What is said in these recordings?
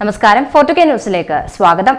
നമസ്കാരം. ഫോർട്ടു കെ ന്യൂസിലേക്ക് സ്വാഗതം.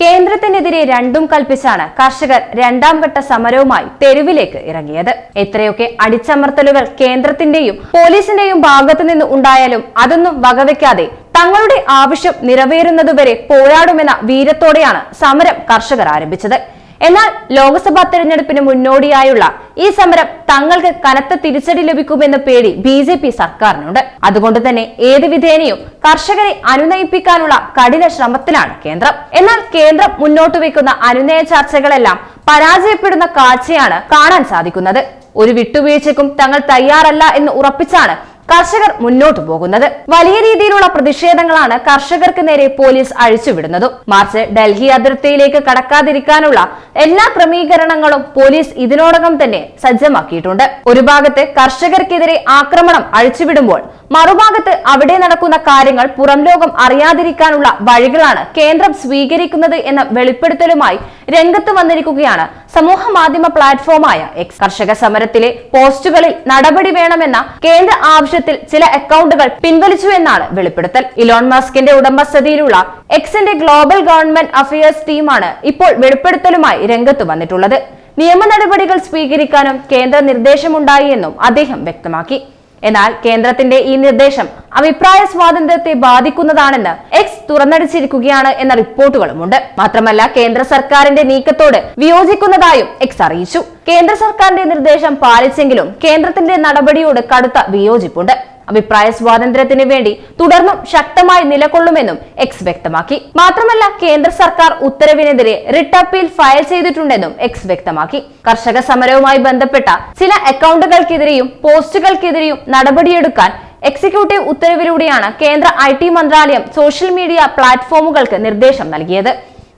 കേന്ദ്രത്തിനെതിരെ രണ്ടും കൽപ്പിച്ചാണ് കർഷകർ രണ്ടാം ഘട്ട സമരവുമായി തെരുവിലേക്ക് ഇറങ്ങിയത്. എത്രയൊക്കെ അടിച്ചമർത്തലുകൾ കേന്ദ്രത്തിന്റെയും പോലീസിന്റെയും ഭാഗത്തു നിന്ന് ഉണ്ടായാലും അതൊന്നും വകവെക്കാതെ തങ്ങളുടെ ആവശ്യം നിറവേറുന്നതുവരെ പോരാടുമെന്ന വീരത്തോടെയാണ് സമരം കർഷകർ ആരംഭിച്ചത്. എന്നാൽ ലോക്സഭാ തെരഞ്ഞെടുപ്പിന് മുന്നോടിയായുള്ള ഈ സമരം തങ്ങൾക്ക് കനത്ത തിരിച്ചടി ലഭിക്കുമെന്ന പേടി ബി ജെ പി സർക്കാരിനുണ്ട്. അതുകൊണ്ട് തന്നെ ഏത് വിധേനയും കർഷകരെ അനുനയിപ്പിക്കാനുള്ള കഠിന ശ്രമത്തിലാണ് കേന്ദ്രം. എന്നാൽ കേന്ദ്രം മുന്നോട്ട് വെക്കുന്ന അനുനയ ചർച്ചകളെല്ലാം പരാജയപ്പെടുന്ന കാഴ്ചയാണ് കാണാൻ സാധിക്കുന്നത്. ഒരു വിട്ടുവീഴ്ചയ്ക്കും തങ്ങൾ തയ്യാറല്ല എന്ന് ഉറപ്പിച്ചാണ് കർഷകർ മുന്നോട്ടു പോകുന്നത്. വലിയ രീതിയിലുള്ള പ്രതിഷേധങ്ങളാണ് കർഷകർക്ക് നേരെ പോലീസ് അഴിച്ചുവിടുന്നതും. മാർച്ച് ഡൽഹി അതിർത്തിയിലേക്ക് കടക്കാതിരിക്കാനുള്ള എല്ലാ ക്രമീകരണങ്ങളും പോലീസ് ഇതിനോടകം തന്നെ സജ്ജമാക്കിയിട്ടുണ്ട്. ഒരു ഭാഗത്ത് കർഷകർക്കെതിരെ ആക്രമണം അഴിച്ചുവിടുമ്പോൾ മറുഭാഗത്ത് അവിടെ നടക്കുന്ന കാര്യങ്ങൾ പുറം ലോകം അറിയാതിരിക്കാനുള്ള വഴികളാണ് കേന്ദ്രം സ്വീകരിക്കുന്നത് എന്ന വെളിപ്പെടുത്തലുമായി രംഗത്ത് വന്നിരിക്കുകയാണ് സമൂഹ മാധ്യമ പ്ലാറ്റ്ഫോമായ എക്സ് കർഷക സമരത്തിലെ പോസ്റ്റുകളിൽ നടപടി വേണമെന്ന കേന്ദ്ര ആവശ്യത്തിൽ ചില അക്കൗണ്ടുകൾ പിൻവലിച്ചു എന്നാണ് വെളിപ്പെടുത്തൽ. ഇലോൺ മസ്കിന്റെ ഉടമസ്ഥതയിലുള്ള എക്സിന്റെ ഗ്ലോബൽ ഗവൺമെന്റ് അഫയേഴ്സ് ടീമാണ് ഇപ്പോൾ വെളിപ്പെടുത്തലുമായി രംഗത്ത് വന്നിട്ടുള്ളത്. നിയമ നടപടികൾ സ്വീകരിക്കാനും കേന്ദ്ര നിർദ്ദേശമുണ്ടായി എന്നും അദ്ദേഹം വ്യക്തമാക്കി. എന്നാൽ കേന്ദ്രത്തിന്റെ ഈ നിർദ്ദേശം അഭിപ്രായ സ്വാതന്ത്ര്യത്തെ ബാധിക്കുന്നതാണെന്ന് എക്സ് തുറന്നടിച്ചിരിക്കുകയാണ് എന്ന റിപ്പോർട്ടുകളുമുണ്ട്. മാത്രമല്ല കേന്ദ്ര സർക്കാരിന്റെ നീക്കത്തോട് വിയോജിക്കുന്നതായും എക്സ് അറിയിച്ചു. കേന്ദ്ര സർക്കാരിന്റെ നിർദ്ദേശം പാലിച്ചെങ്കിലും കേന്ദ്രത്തിന്റെ നടപടിയോട് കടുത്ത വിയോജിപ്പുണ്ട്. അഭിപ്രായ സ്വാതന്ത്ര്യത്തിന് വേണ്ടി തുടർന്നും ശക്തമായി നിലകൊള്ളുമെന്നും എക്സ് വ്യക്തമാക്കി. മാത്രമല്ല കേന്ദ്ര സർക്കാർ ഉത്തരവിനെതിരെ റിട്ട് അപ്പീൽ ഫയൽ ചെയ്തിട്ടുണ്ടെന്നും എക്സ് വ്യക്തമാക്കി. കർഷക സമരവുമായി ബന്ധപ്പെട്ട ചില അക്കൗണ്ടുകൾക്കെതിരെയും പോസ്റ്റുകൾക്കെതിരെയും നടപടിയെടുക്കാൻ എക്സിക്യൂട്ടീവ് ഉത്തരവിലൂടെയാണ് കേന്ദ്ര ഐ ടി മന്ത്രാലയം സോഷ്യൽ മീഡിയ പ്ലാറ്റ്ഫോമുകൾക്ക് നിർദ്ദേശം നൽകിയത്.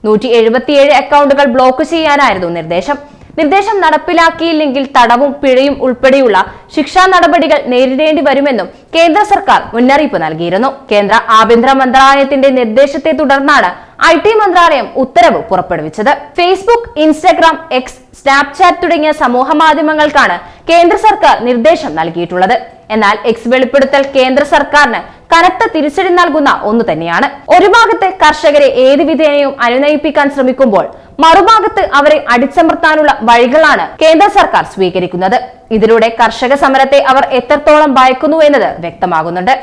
നൂറ്റി എഴുപത്തിയേഴ് അക്കൗണ്ടുകൾ ബ്ലോക്ക് ചെയ്യാനായിരുന്നു നിർദ്ദേശം. നിർദ്ദേശം നടപ്പിലാക്കിയില്ലെങ്കിൽ തടവും പിഴയും ഉൾപ്പെടെയുള്ള ശിക്ഷാ നടപടികൾ നേരിടേണ്ടി വരുമെന്നും കേന്ദ്ര സർക്കാർ മുന്നറിയിപ്പ് നൽകിയിരുന്നു. കേന്ദ്ര ആഭ്യന്തര മന്ത്രാലയത്തിന്റെ നിർദ്ദേശത്തെ തുടർന്നാണ് ഐ ടി മന്ത്രാലയം ഉത്തരവ് പുറപ്പെടുവിച്ചത്. ഫേസ്ബുക്ക് ഇൻസ്റ്റഗ്രാം എക്സ് സ്നാപ്ചാറ്റ് തുടങ്ങിയ സമൂഹ മാധ്യമങ്ങൾക്കാണ് കേന്ദ്ര സർക്കാർ നിർദ്ദേശം നൽകിയിട്ടുള്ളത്. എന്നാൽ എക്സ് വെളിപ്പെടുത്തൽ കേന്ദ്ര സർക്കാരിന് കനത്ത തിരിച്ചടി നൽകുന്ന ഒന്ന് തന്നെയാണ്. ഒരു ഭാഗത്ത് കർഷകരെ ഏത് വിധേനയും അനുനയിപ്പിക്കാൻ ശ്രമിക്കുമ്പോൾ മറുഭാഗത്ത് അവരെ അടിച്ചമർത്താനുള്ള വഴികളാണ് കേന്ദ്ര സർക്കാർ സ്വീകരിക്കുന്നത്. ഇതിലൂടെ കർഷക സമരത്തെ അവർ എത്രത്തോളം ഭയക്കുന്നു എന്നത് വ്യക്തമാകുന്നുണ്ട്.